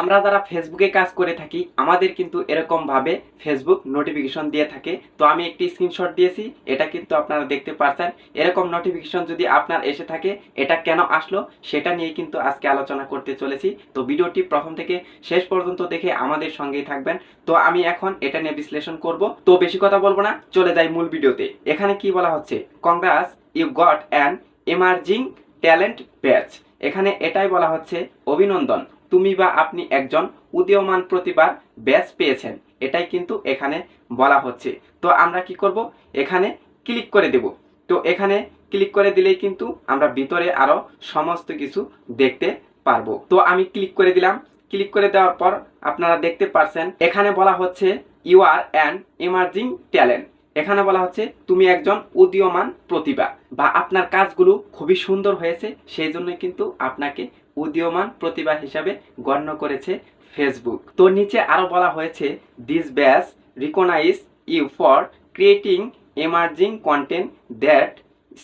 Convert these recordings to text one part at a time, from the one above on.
আমরা যারা ফেসবুকে কাজ করে থাকি, আমাদের কিন্তু এরকম ভাবে ফেসবুক নোটিফিকেশন দিয়ে থাকে। তো আমি একটি স্ক্রিনশট দিয়েছি, এটা কিন্তু আপনারা দেখতে পাচ্ছেন এরকম নোটিফিকেশন যদি আপনার এসে থাকে, এটা কেন আসলো, সেটা নিয়ে কিন্তু আজকে আলোচনা করতে চলেছি। তো ভিডিওটি প্রথম থেকে শেষ পর্যন্ত দেখে আমাদের সঙ্গেই থাকবেন। তো আমি এখন এটা নিয়ে বিশ্লেষণ করব। তো বেশি কথা বলব না, চলে যাই মূল ভিডিওতে। এখানে কি বলা হচ্ছে? Congrats you got an emerging talent badge এখানে এটাই বলা হচ্ছে অভিনন্দন। তুমি বা আপনি একজন উদীয়মান প্রতিভার ব্যাচ পেয়েছেন। এটাই কিন্তু এখানে বলা হচ্ছে। তো আমরা কি করব? এখানে ক্লিক করে দেব। তো এখানে ক্লিক করে দিলেই কিন্তু আমরা ভিতরে আরও সমস্ত কিছু দেখতে পারব। তো আমি ক্লিক করে দিলাম। ক্লিক করে দেওয়ার পর আপনারা দেখতে পারছেন, এখানে বলা হচ্ছে you are an emerging talent এখানে বলা হচ্ছে, তুমি একজন উদীয়মান প্রতিভা বা আপনার কাজগুলো খুবই সুন্দর হয়েছে, সেই জন্য কিন্তু আপনাকে উদীয়মান প্রতিভা হিসাবে গণ্য করেছে ফেসবুক তো নিচে আরও বলা হয়েছে this badge recognize you for creating emerging content that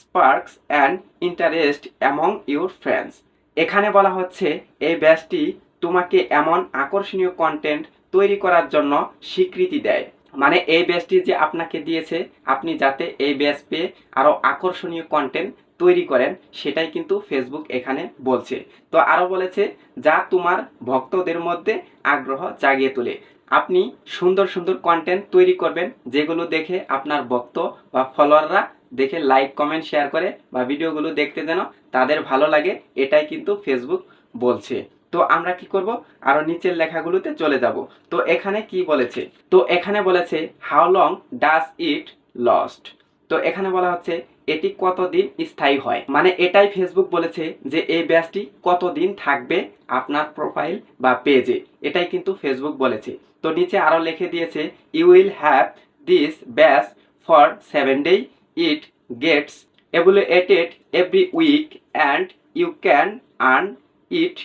sparks and interest among your friends এখানে বলা হচ্ছে, এই ব্যাচটি তোমাকে এমন আকর্ষণীয় কন্টেন্ট তৈরি করার জন্য স্বীকৃতি দেয়। মানে এই ব্যাচটি যে আপনাকে দিয়েছে, আপনি যাতে এই ব্যাচ পেয়ে আরও আকর্ষণীয় কন্টেন্ট তৈরি করেন, সেটাই কিন্তু ফেসবুক এখানে বলছে। তো আরও বলেছে, যা তোমার ভক্তদের মধ্যে আগ্রহ জাগিয়ে তোলে। আপনি সুন্দর সুন্দর কন্টেন্ট তৈরি করবেন, যেগুলো দেখে আপনার ভক্ত বা ফলোয়াররা দেখে লাইক কমেন্ট শেয়ার করে বা ভিডিওগুলো দেখতে যেন তাদের ভালো লাগে, এটাই কিন্তু ফেসবুক বলছে। তো আমরা কি করব? আরও নিচের লেখাগুলোতে চলে যাব। তো এখানে কি বলেছে? তো এখানে বলেছে how long does it last তো এখানে বলা হচ্ছে এটি কতদিন স্থায়ী হয়? মানে এটাই ফেসবুক বলেছে যে এই ব্যাচটি কতদিন থাকবে আপনার প্রোফাইল বা পেজে এটাই কিন্তু ফেসবুক বলেছে। তো নিচে আরও লিখে দিয়েছে you will have this badge for seven day it gets evaluated every week and you can earn it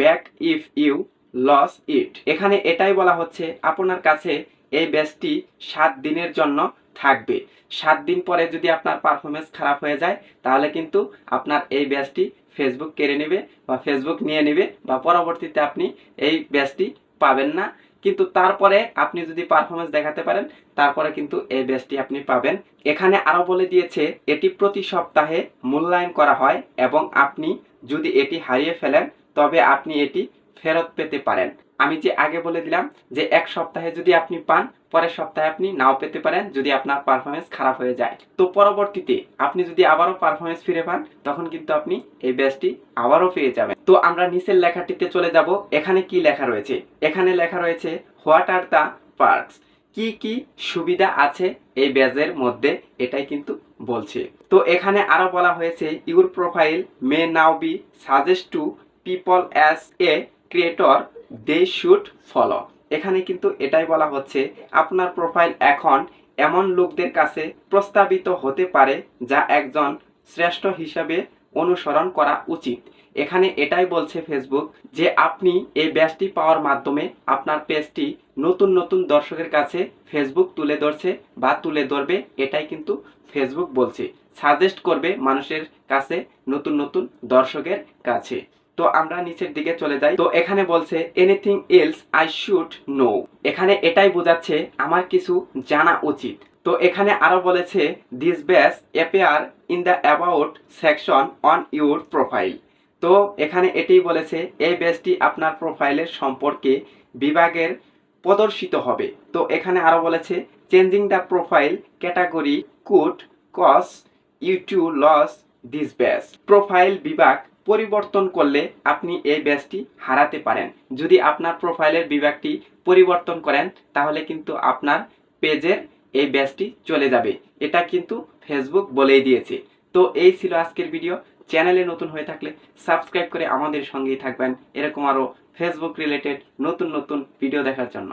back if you lose it এখানে এটাই বলা হচ্ছে, আপনার কাছে এই ব্যাচটি সাত দিনের জন্য থাকবে। সাত দিন পরে যদি আপনার পারফরমেন্স খারাপ হয়ে যায়, তাহলে কিন্তু আপনার এই ব্যাচটি ফেসবুক কেড়ে নেবে বা ফেসবুক নিয়ে নেবে বা পরবর্তীতে আপনি এই ব্যাচটি পাবেন না। কিন্তু তারপরে আপনি যদি পারফরমেন্স দেখাতে পারেন, তারপরে কিন্তু এই ব্যাচটি আপনি পাবেন। এখানে আরও বলে দিয়েছে, এটি প্রতি সপ্তাহে মূল্যায়ন করা হয় এবং আপনি যদি এটি হারিয়ে ফেলেন, তবে আপনি এটি ফেরত পেতে পারেন। আমি যে আগে বলে দিলাম যে এক সপ্তাহে যদি আপনি পান, পরের সপ্তাহে আপনি নাও পেতে পারেন যদি আপনার পারফরমেন্স খারাপ হয়ে যায়। তো পরবর্তীতে আপনি যদি আবারও পারফরমেন্স ফিরে পান, তখন কিন্তু আপনি এই ব্যাচটি আবারও পেয়ে যাবেন। তো আমরা নিচের লেখাটিতে চলে যাব। এখানে কি লেখা রয়েছে? এখানে লেখা রয়েছে, হোয়াট আর দ্য পার্কস? কি কি সুবিধা আছে এই ব্যাজের মধ্যে? এটাই কিন্তু বলছে। তো এখানে আরও বলা হয়েছে, your profile may now be suggest to people as a creator they should follow এখানে কিন্তু এটাই বলা হচ্ছে, আপনার প্রোফাইল এখন এমন লোকদের কাছে প্রস্তাবিত হতে পারে যা একজন শ্রেষ্ঠ হিসাবে অনুসরণ করা উচিত। এখানে এটাই বলছে ফেসবুক যে আপনি এই ব্যাচটি পাওয়ার মাধ্যমে আপনার পেজটি নতুন নতুন দর্শকের কাছে ফেসবুক তুলে ধরছে বা তুলে ধরবে, এটাই কিন্তু ফেসবুক বলছে। সাজেস্ট করবে মানুষের কাছে নতুন নতুন দর্শকের কাছে। তো আমরা নিচের দিকে চলে যাই। তো এখানে বলছে anything else I should know এখানে এটাই বোঝাচ্ছে, আমার কিছু জানা উচিত। তো এখানে আরও বলেছে this badge appear in the about section on your profile তো এখানে এটাই বলেছে, এই ব্যাচটি আপনার প্রোফাইলের সম্পর্কে বিভাগের প্রদর্শিত হবে। তো এখানে আরও বলেছে changing the profile category could cause you to lose this badge profile বিভাগ পরিবর্তন করলে আপনি এই ব্যাচটি হারাতে পারেন। যদি আপনার প্রোফাইলের বিভাগটি পরিবর্তন করেন, তাহলে কিন্তু আপনার পেজের এই ব্যাচটি চলে যাবে। এটা কিন্তু ফেসবুক বলেই দিয়েছে। তো এই ছিল আজকের ভিডিও। চ্যানেলে নতুন হয়ে থাকলে সাবস্ক্রাইব করে আমাদের সঙ্গেই থাকবেন। এরকম আরও ফেসবুক রিলেটেড নতুন নতুন ভিডিও দেখার জন্য।